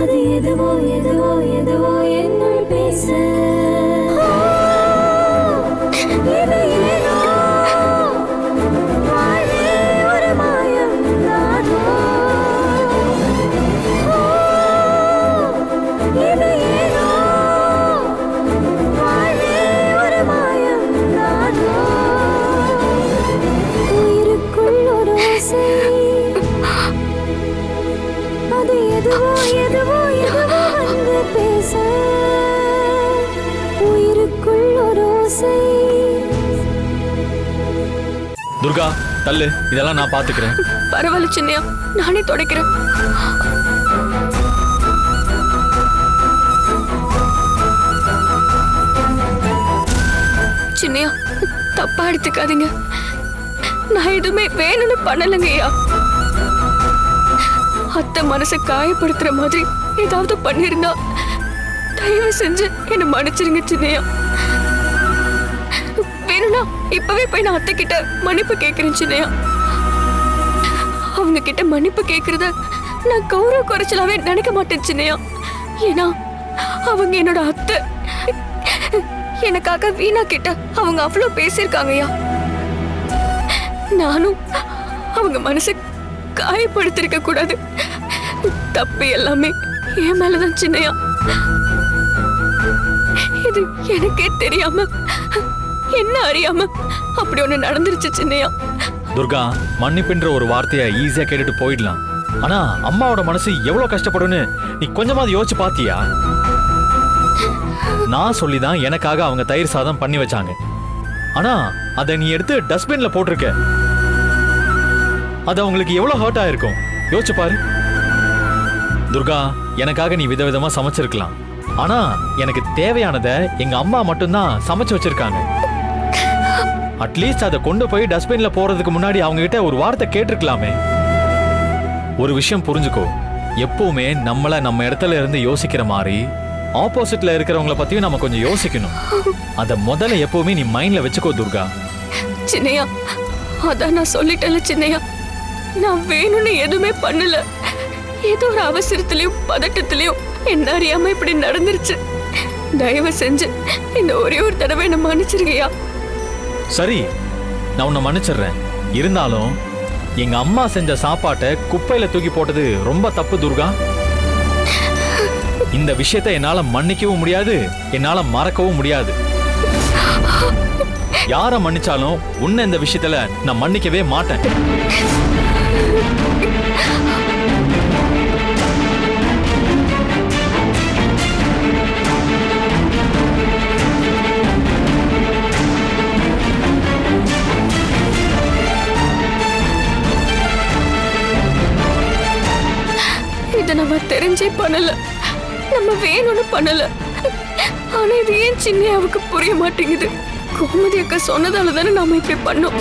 అది ఎదువో ఎదువో ఎదువో ரோசை உயிருக்குள் துர்கா தள்ளு. இதெல்லாம் நான் பாத்துக்கிறேன் பரவாயில்ல சின்னையா. நானே தொடக்கிறேன். சின்னையா தப்பா எடுத்துக்காதீங்க. நான் எதுவுமே வேணும்னு பண்ணலங்கய்யா அத்த மனசை காயப்படுத்துற மாதிரி ஏதாவது பண்ணிருந்தா தயவு செஞ்சு என்னை மன்னிச்சிருங்க சின்னையா. வேணும்னா இப்பவே போய் நான் அத்தை கிட்ட மன்னிப்பு கேட்கிறேன் சின்னையா. அவங்க கிட்ட மன்னிப்பு கேட்கறத நான் கௌரவ குறைச்சலாவே நினைக்க மாட்டேன் சின்னையா. ஏன்னா அவங்க என்னோட அத்தை. எனக்காக வீணா கிட்ட அவங்க அவ்வளோ பேசியிருக்காங்கய்யா. நானும் அவங்க மனசை காயப்படுத்திருக்க கூடாது. தப்பு எல்லாமே என் மேலதான் சின்னையா. நடந்தது எனக்கே தெரியாம என்ன அறியாம அப்படி ஒண்ணு நடந்துருச்சு சின்னையா? துர்கா மன்னிப்புன்ற ஒரு வார்த்தையை ஈஸியா கேட்டுட்டு போயிடலாம். ஆனா அம்மாவோட மனசு எவ்வளவு கஷ்டப்படும்னு நீ கொஞ்சமாவது யோசிச்சு பாத்தியா? நான் சொல்லிதான் எனக்காக அவங்க தயிர் சாதம் பண்ணி வச்சாங்க. ஆனா அதை நீ எடுத்து டஸ்ட்பின்ல போட்டிருக்க. அது அவங்களுக்கு எவ்வளவு ஹர்ட் ஆயிருக்கும்? யோசிச்சு பாரு. துர்கா எனக்காக நீ விதவிதமா சமைச்சிருக்கலாம். ஆனா எனக்கு தேவையானதை எங்க அம்மா மட்டும்தான் சமைச்சு வச்சிருக்காங்க. அட்லீஸ்ட் அதை கொண்டு போய் டஸ்ட்பின்ல போறதுக்கு முன்னாடி அவங்க கிட்ட ஒரு வார்த்தை கேட்டிருக்கலாமே. ஒரு விஷயம் புரிஞ்சுக்கோ. எப்பவுமே நம்மள நம்ம இடத்துல இருந்து யோசிக்கிற மாதிரி ஆப்போசிட்ல இருக்கிறவங்கள பத்தியும் நம்ம கொஞ்சம் யோசிக்கணும். அத முதல்ல எப்பவுமே நீ மைண்ட்ல வச்சுக்கோ துர்கா. சின்னையா அதான் நான் சொல்லிட்டேன்ல சின்னையா. நான் வேணும்னு எதுவுமே பண்ணல. ஏதோ ஒரு அவசரத்திலையும் பதட்டத்திலையும் என்ன அறியாம இப்படி நடந்துருச்சு. தயவு செஞ்சு இந்த ஒரே ஒரு தடவை என்ன மன்னிச்சிருக்கியா சரி நான் உன்னை மன்னிச்சிடுறேன். இருந்தாலும் எங்க அம்மா செஞ்ச சாப்பாட்டை குப்பையில தூக்கி போட்டது ரொம்ப தப்பு துர்கா. இந்த விஷயத்தை என்னால மன்னிக்கவும் முடியாது என்னால மறக்கவும் முடியாது. யார மன்னிச்சாலும் உன்னை இந்த விஷயத்துல நான் மன்னிக்கவே மாட்டேன். இதை நம்ம தெரிஞ்சே பண்ணல. நம்ம வேணும்னு பண்ணல. ஆனா இது ஏன் சின்னையாவுக்கு புரிய மாட்டேங்குது? கோமதி அக்கா சொன்னதால தானே நாம இப்படி பண்ணோம்.